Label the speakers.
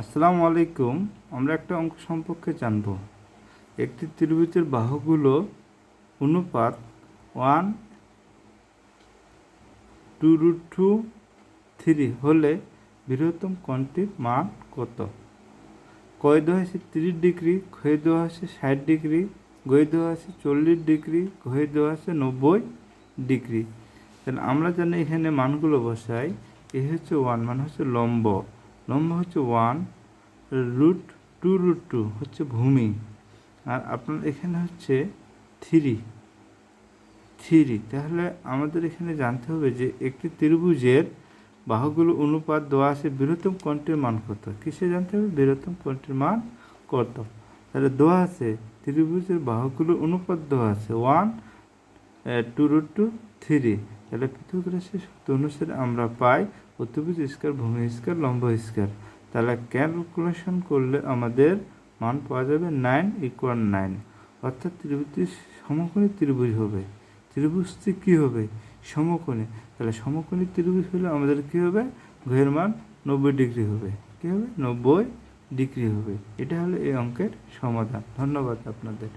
Speaker 1: আসসালামু আলাইকুম। আমরা একটা অঙ্ক সম্পর্কে জানব। একটি ত্রিভুজের বাহুগুলো অনুপাত one two root two three হলে বৃহত্তম কোণটির মান কত? কয় দেওয়া আছে তিরিশ ডিগ্রি ক্ষয় দেওয়া আছে ষাট ডিগ্রি গয়ে দেওয়া আছে চল্লিশ ডিগ্রি ঘয়ে দেওয়া আছে নব্বই ডিগ্রি। তাহলে আমরা জানি এখানে মানগুলো বসাই, এ হচ্ছে ওয়ান মানে হচ্ছে লম্ব। লম্ব হচ্ছে one root two root two হচ্ছে ভূমি। আর আপনার এখানে হচ্ছে থ্রি থ্রি তাহলে আমাদের এখানে জানতে হবে যে একটি ত্রিভুজের বাহুগুলো অনুপাত দেওয়া আছে বৃহত্তম কোণটির মান কত। কিসে জানতে হবে? বৃহত্তম কোণটির মান কত? তাহলে দেওয়া আছে ত্রিভুজের বাহুগুলো অনুপাত দেওয়া আছে one two root two three তাহলে পৃথক রাশি সূত্র অনুসারে আমরা পাই অতিভুজ স্কয়ার ভূমি স্কয়ার লম্ব স্কয়ার তাহলে ক্যালকুলেশন করলে আমাদের মান পাওয়া যাবে নাইন ইকুয়াল নাইন অর্থাৎ ত্রিভুজটি সমকোণী ত্রিভুজ হবে। ত্রিভুজটি কী হবে? সমকোণী। তাহলে সমকোণী ত্রিভুজ হলে আমাদের কী হবে? ঘয়ের মান নব্বই ডিগ্রি হবে। কী হবে? নব্বই ডিগ্রি হবে। এটা হলো এই অঙ্কের সমাধান। ধন্যবাদ আপনাদের।